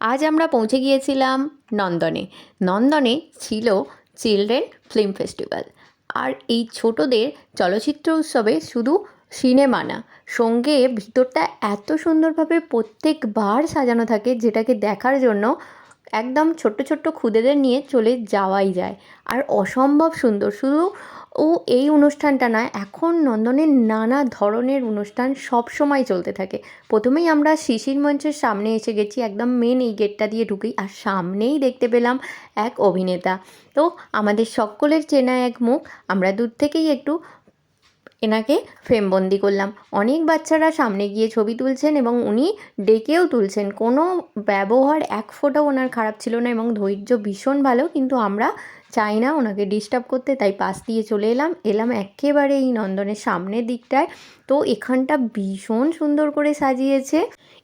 আজ আমরা পৌঁছে গিয়েছিলাম নন্দনে। নন্দনে ছিল চিলড্রেন ফিল্ম ফেস্টিভ্যাল। আর এই ছোটদের চলচ্চিত্র উৎসবে শুধু সিনেমা না, সঙ্গে ভিতরটা এত সুন্দরভাবে প্রত্যেকবার সাজানো থাকে যেটাকে দেখার জন্য একদম ছোট্ট ছোট্ট খুদেদের নিয়ে চলে যাওয়াই যায়। আর অসম্ভব সুন্দর, শুধু ও এই অনুষ্ঠানটা নয়, এখন নন্দনের নানা ধরনের অনুষ্ঠান সব সময় চলতে থাকে। প্রথমেই আমরা শিশির মঞ্চের সামনে এসে গেছি, একদম মেন এই গেটটা দিয়ে ঢুকেই, আর সামনেই দেখতে পেলাম এক অভিনেতা। তো আমাদের সকলের চেনা এক মুখ, আমরা দূর থেকেই একটু এনাকে ফ্রেমবন্দি করলাম। অনেক বাচ্চারা সামনে গিয়ে ছবি তুলছেন এবং উনি ডেকেও তুলছেন। কোনো ব্যবহার এক ফোঁটাও ওনার খারাপ ছিল না এবং ধৈর্য ভীষণ ভালো, কিন্তু আমরা চাই না ওনাকে ডিস্টার্ব করতে, তাই পাশ দিয়ে চলে এলাম। এলাম একেবারে এই নন্দনের সামনের দিকটায়। তো এখানটা ভীষণ সুন্দর করে সাজিয়েছে।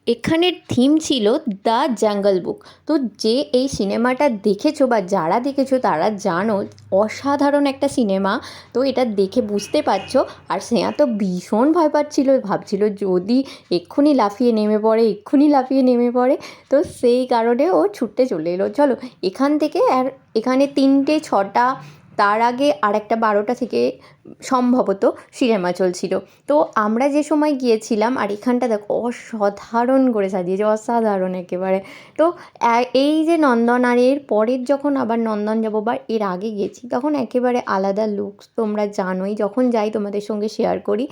এখানের থিম ছিল দ্য জাঙ্গল বুক। তো যে এই সিনেমাটা দেখেছ বা যারা দেখেছ, তারা জানো অসাধারণ একটা সিনেমা। তো এটা দেখে বুঝতে পারছ। আর স্নেহা তো ভীষণ ভয় পাচ্ছিল, ভাবছিল যদি এক্ষুনি লাফিয়ে নেমে পড়ে, এক্ষুনি লাফিয়ে নেমে পড়ে, তো সেই কারণে ও ছুটতে চলে এলো। চলো, এখান থেকে আর এখানে তিনটে ছটা, তার আগে আর একটা বারোটা থেকে সম্ভবত সিনেমা চলছিল। তো আমরা যে সময় গিয়েছিলাম, আর এখানটা দেখো অসাধারণ করে সাজিয়েছে, অসাধারণ একেবারে। তো এই যে নন্দন, আর এর পরের যখন আবার নন্দন যাব বা এর আগে গেছি, তখন একেবারে আলাদা লুকস তোমরা জানোই। যখন যাই তোমাদের সঙ্গে শেয়ার করি,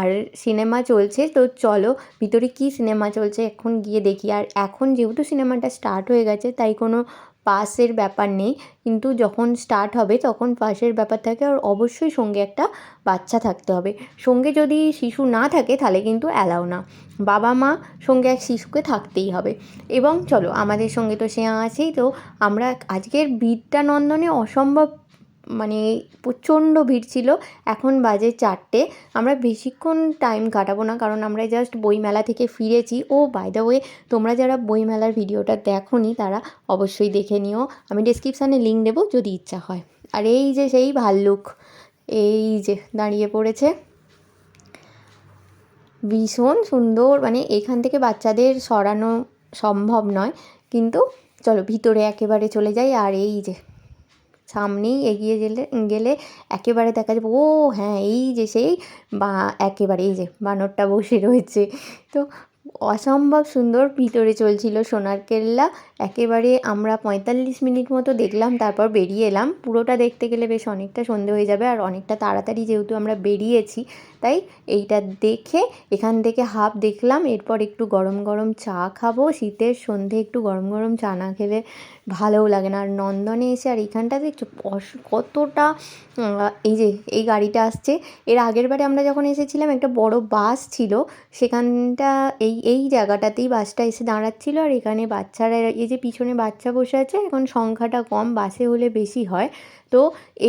আর সিনেমা চলছে, তো চলো ভিতরে কী সিনেমা চলছে এখন গিয়ে দেখি। আর এখন যেহেতু সিনেমাটা স্টার্ট হয়ে গেছে, তাই কোনো পাসের ব্যাপার নেই। কিন্তু যখন স্টার্ট হবে, তখন পাসের ব্যাপার থাকে আর অবশ্যই সঙ্গে একটা বাচ্চা থাকতে হবে। সঙ্গে যদি শিশু না থাকে, তাহলে কিন্তু অ্যালাও না। বাবা মা সঙ্গে এক শিশুকে থাকতেই হবে। এবং চলো, আমাদের সঙ্গে তো সে আছেই। তো আমরা আজকের বিদ্যানন্দনে অসম্ভব মানে প্রচণ্ড ভিড় ছিল। এখন বাজে চারটে। আমরা বেশিক্ষণ টাইম কাটাবো না কারণ আমরা জাস্ট বইমেলা থেকে ফিরেছি। ও বাই দ্য ওয়ে তোমরা যারা বইমেলার ভিডিওটা দেখো তারা অবশ্যই দেখে নিও। আমি ডিসক্রিপশানে লিঙ্ক দেবো যদি ইচ্ছা হয়। আর এই যে সেই ভাল্লুক, এই যে দাঁড়িয়ে পড়েছে। ভীষণ সুন্দর মানে এখান থেকে বাচ্চাদের সরানো সম্ভব নয়। কিন্তু চলো ভিতরে একেবারে চলে যাই। আর এই যে সামনেই এগিয়ে গেলে গেলে একেবারে দেখা যাবে, ও হ্যাঁ এই যে সেই, বা একেবারে এই যে বানরটা বসে রয়েছে। তো অসম্ভব সুন্দর ভিতরে চলছিল সোনার কেল্লা। একেবারে আমরা পঁয়তাল্লিশ মিনিট মতো দেখলাম, তারপর বেরিয়ে এলাম। পুরোটা দেখতে গেলে বেশ অনেকটা সন্ধে হয়ে যাবে আর অনেকটা তাড়াতাড়ি যেহেতু আমরা বেরিয়েছি, তাই এইটা দেখে এখান থেকে হাফ দেখলাম। এরপর একটু গরম গরম চা খাব। শীতের সন্ধে একটু গরম গরম চা না খেলে ভালোও লাগে না। আর নন্দনে এসে আর এইখানটা দেখছ কতটা এই যে, এই গাড়িটা আসছে। এর আগের বারে আমরা যখন এসেছিলাম, একটা বড় বাস ছিল, সেখানটা এই এই জায়গাটাতেই বাসটা এসে দাঁড়াচ্ছিল। আর এখানে বাচ্চারা, এই যে পিছনে বাচ্চা বসে আছে, এখন সংখ্যাটা কম, বাসে হলে বেশি হয়। তো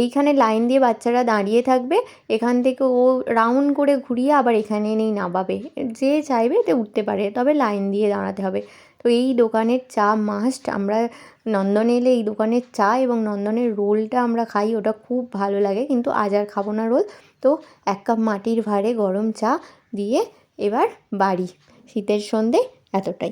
এইখানে লাইন দিয়ে বাচ্চারা দাঁড়িয়ে থাকবে। এখান থেকে ও রাউন্ড করে ঘুরিয়ে আবার এখানে এনেই নামাবে। যে চাইবে এতে উঠতে পারে, তবে লাইন দিয়ে দাঁড়াতে হবে। তো এই দোকানের চা মাস্ট আমরা নন্দনে এলে এই দোকানের চা এবং নন্দনের রোলটা আমরা খাই, ওটা খুব ভালো লাগে। কিন্তু আজ আর খাব না রোল। তো এক কাপ মাটির ভাঁড়ে গরম চা দিয়ে এবার বাড়ি। শীতের সন্ধে এতটাই।